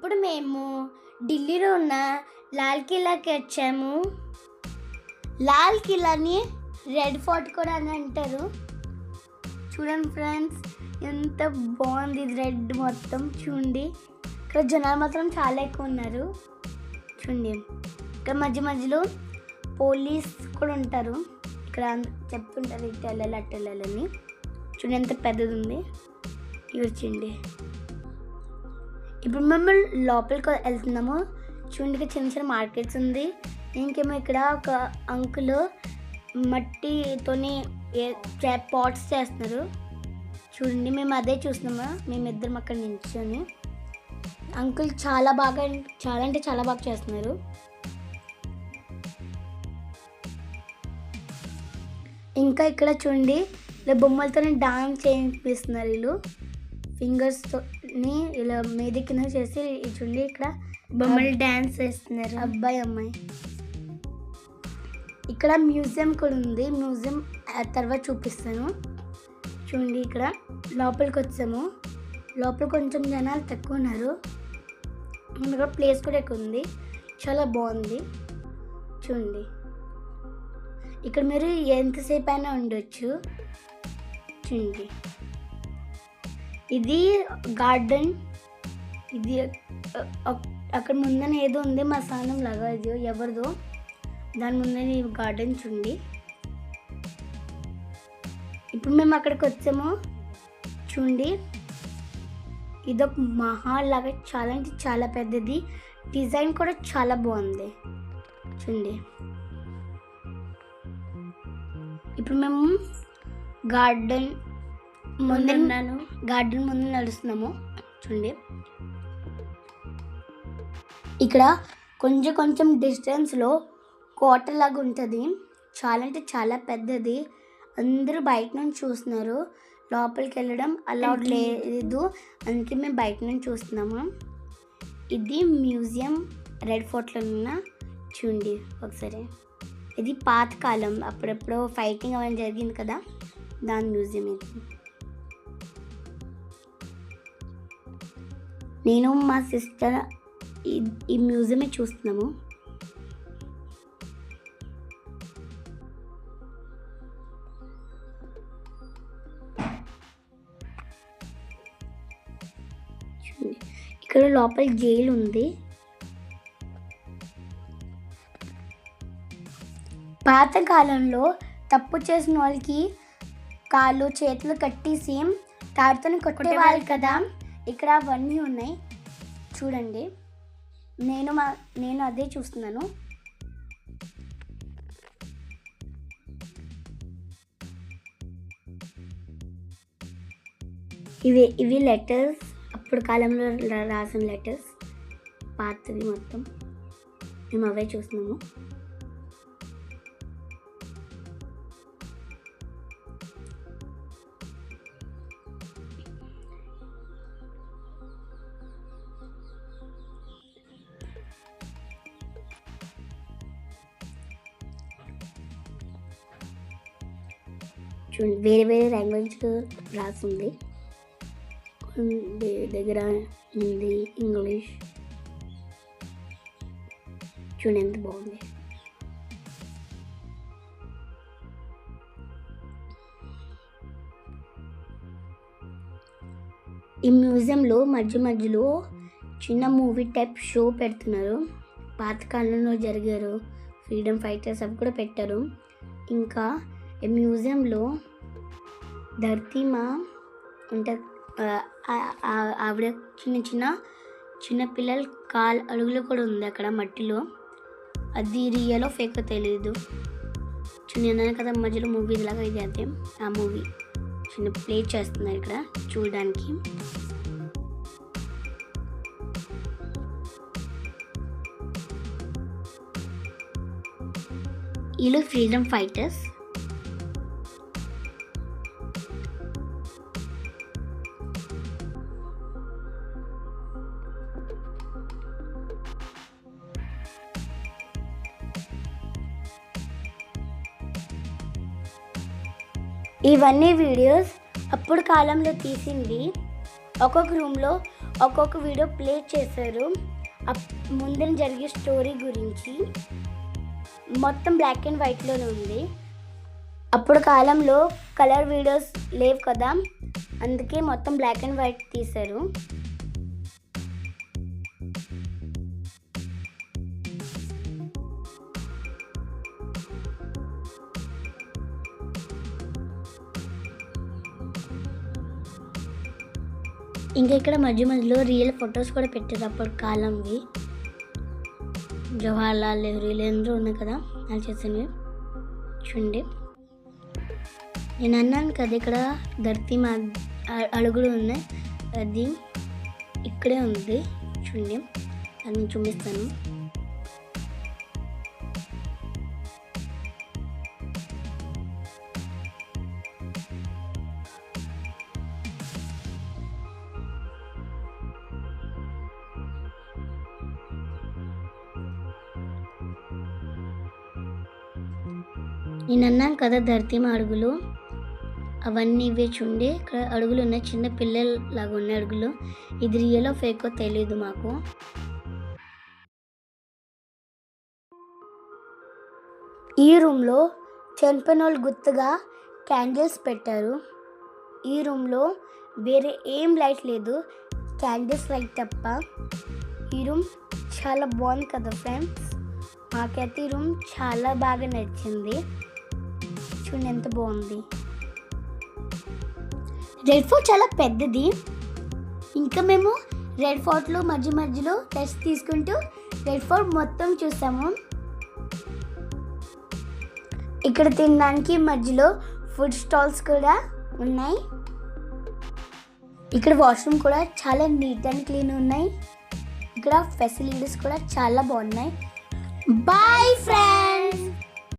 ఇప్పుడు మేము ఢిల్లీలో ఉన్న లాల్ కిలాకి వచ్చాము. లాల్ కిలాని రెడ్ ఫోర్ట్ కూడా అని అంటారు. చూడండి ఫ్రెండ్స్ ఎంత బాగుంది ఇది రెడ్ మొత్తం. చూడండి ఇక్కడ జనాలు మాత్రం చాలా ఎక్కువ ఉన్నారు. చూడండి ఇక్కడ మధ్య మధ్యలో పోలీస్ కూడా ఉంటారు. ఇక్కడ చెప్తుంటారు ఇటు వెళ్ళాలి అటు వెళ్ళాలని చూడండి ఎంత పెద్దది ఉంది. ఇవి చూడండి. ఇప్పుడు మేము లోపలికి వెళ్తున్నాము. చూడండి ఇక్కడ చిన్న చిన్న మార్కెట్స్ ఉంది. ఇంకేమో ఇక్కడ ఒక అంకుల్ మట్టితోని పాట్స్ చేస్తున్నారు. చూడండి మేము అదే చూస్తున్నాము. మేమిద్దరం అక్కడ నిల్చొని. అంకుల్ చాలా బాగా చాలా అంటే చాలా బాగా చేస్తున్నారు. ఇంకా ఇక్కడ చూడండి బొమ్మలతోనే డాన్స్ చేయిస్తున్నారు వీళ్ళు. ఫింగర్స్తోని ఇలా మీద కింద చేసి చూడండి ఇక్కడ బొమ్మలు డాన్స్ చేస్తున్నారు. అబ్బాయి అమ్మాయి. ఇక్కడ మ్యూజియం కూడా ఉంది. మ్యూజియం తర్వాత చూపిస్తాను. చూడండి ఇక్కడ లోపలికి వచ్చాము. లోపల కొంచెం జనాలు తక్కువ ఉన్నారు. ఇక్కడ ప్లేస్ కూడా ఎక్కువ ఉంది. చాలా బాగుంది. చూడండి. ఇక్కడ మీరు ఎంతసేపు అయినా ఉండొచ్చు. చూడండి. ఇది గార్డెన్ ఇది అక్కడ ముందన ఏదో ఉంది మా స్థానం లాగా ఇది ఎవరిదో. దాని ముందర ఈ గార్డెన్ చూండి. ఇప్పుడు మేము అక్కడికి వచ్చాము. చూడండి ఇదొక మహాల్ లాగా చాలా అంటే చాలా పెద్దది. డిజైన్ కూడా చాలా బాగుంది. చూడండి ఇప్పుడు మేము గార్డెన్ ముందున్నాను గార్డెన్ ముందు నడుస్తున్నాము. చూడండి. ఇక్కడ కొంచెం కొంచెం డిస్టెన్స్లో కోట లాగా ఉంటుంది. చాలా అంటే చాలా పెద్దది. అందరూ బయట నుంచి చూస్తున్నారు. లోపలికి వెళ్ళడం అలా లేదు. అందుకే మేము బయట నుంచి చూస్తున్నాము. ఇది మ్యూజియం రెడ్ ఫోర్ట్లో ఉన్న చూడండి ఒకసారి. ఇది పాత కాలం అప్పుడెప్పుడో ఫైటింగ్ అవన్నీ జరిగింది కదా. దాని మ్యూజియం ఇది. నేను మా సిస్టర్ ఈ- మ్యూజియమే చూస్తున్నాము. ఇక్కడ లోపల జైలు ఉంది. పాత కాలంలో తప్పు చేసిన వాళ్ళకి కాళ్ళు చేతులు కట్టేసి తాడుతో కొట్టేవాళ్ళు కదా. ఇక్కడ అవన్నీ ఉన్నాయి. చూడండి. నేను మా నేను అదే చూస్తున్నాను. ఇవి ఇవి లెటర్స్. అప్పుడు కాలంలో రాసిన లెటర్స్. పాతవి మొత్తం. మేము అవే చూస్తున్నాము. చూడండి వేరే వేరే లాంగ్వేజ్ రాసింది. దగ్గర హిందీ ఇంగ్లీష్ చూడండి ఎంత బాగుంది. ఈ మ్యూజియంలో మధ్య మధ్యలో చిన్న మూవీ టైప్ షో పెడుతున్నారు. పాతకాలంలో జరిగారు. ఫ్రీడమ్ ఫైటర్స్ అవి కూడా పెట్టారు. ఇంకా మ్యూజియంలో ధర్తీమా ఉంటుంది ఆవిడ చిన్న చిన్న చిన్నపిల్లల కాల్ అడుగులు కూడా ఉంది అక్కడ మట్టిలో. అది రియలో ఫేక్ తెలియదు చిన్న కదా మధ్యలో మూవీ లాగా ఇది అదే ఆ మూవీ చిన్న ప్లే చేస్తున్నారు ఇక్కడ చూడడానికి. వీళ్ళు ఫ్రీడమ్ ఫైటర్స్ ఇవన్నీ వీడియోస్ అప్పుడు కాలంలో తీసింది. ఒక్కొక్క రూమ్లో ఒక్కొక్క వీడియో ప్లే చేశారు. అప్- జరిగే స్టోరీ గురించి మొత్తం బ్లాక్ అండ్ వైట్లోనే ఉంది. అప్పుడు కాలంలో కలర్ వీడియోస్ లేవు కదా అందుకే మొత్తం బ్లాక్ అండ్ వైట్ తీశారు. ఇంకా ఇక్కడ మధ్య మధ్యలో రియల్ ఫొటోస్ కూడా పెట్టారు అప్పుడు కాలంవి. జవహర్లాల్ నెహ్రూ వీళ్ళందరూ ఉన్నాయి కదా అది చేసినవి చూడండి. నేను అన్నాను కదా ఇక్కడ ధర్తి మా అడుగులు ఉన్నాయి. అది ఇక్కడే ఉంది. చూడండి. అది నేను చూపిస్తాను. నేను అన్నాను కదా ధరతి అడుగులు అవన్నీ ఇవే చూడే ఇక్కడ అడుగులు ఉన్నాయి. చిన్న పిల్లల లాగా ఉన్నాయి అడుగులు. ఇది రియలో ఫేకో తెలియదు మాకు. ఈ రూమ్లో చనిపోయిన వాళ్ళు గుర్తుగా క్యాండిల్స్ పెట్టారు. ఈ రూమ్లో వేరే ఏం లైట్ లేదు. క్యాండిల్స్ లైట్ తప్ప. ఈ రూమ్ చాలా బాగుంది కదా ఫ్రెండ్స్ మాకైతే ఈ రూమ్ చాలా బాగా నచ్చింది. చూడండి ఎంత బాగుంది. రెడ్ ఫోర్ట్ చాలా పెద్దది. ఇంకా మేము రెడ్ ఫోర్ట్లో మధ్య మధ్యలో టెస్ట్ తీసుకుంటూ రెడ్ ఫోర్ట్ మొత్తం చూసాము. ఇక్కడ తినడానికి మధ్యలో ఫుడ్ స్టాల్స్ కూడా ఉన్నాయి. ఇక్కడ వాష్రూమ్ కూడా చాలా నీట్ అండ్ క్లీన్ ఉన్నాయి. ఇక్కడ ఫెసిలిటీస్ కూడా చాలా బాగున్నాయి. Bye friends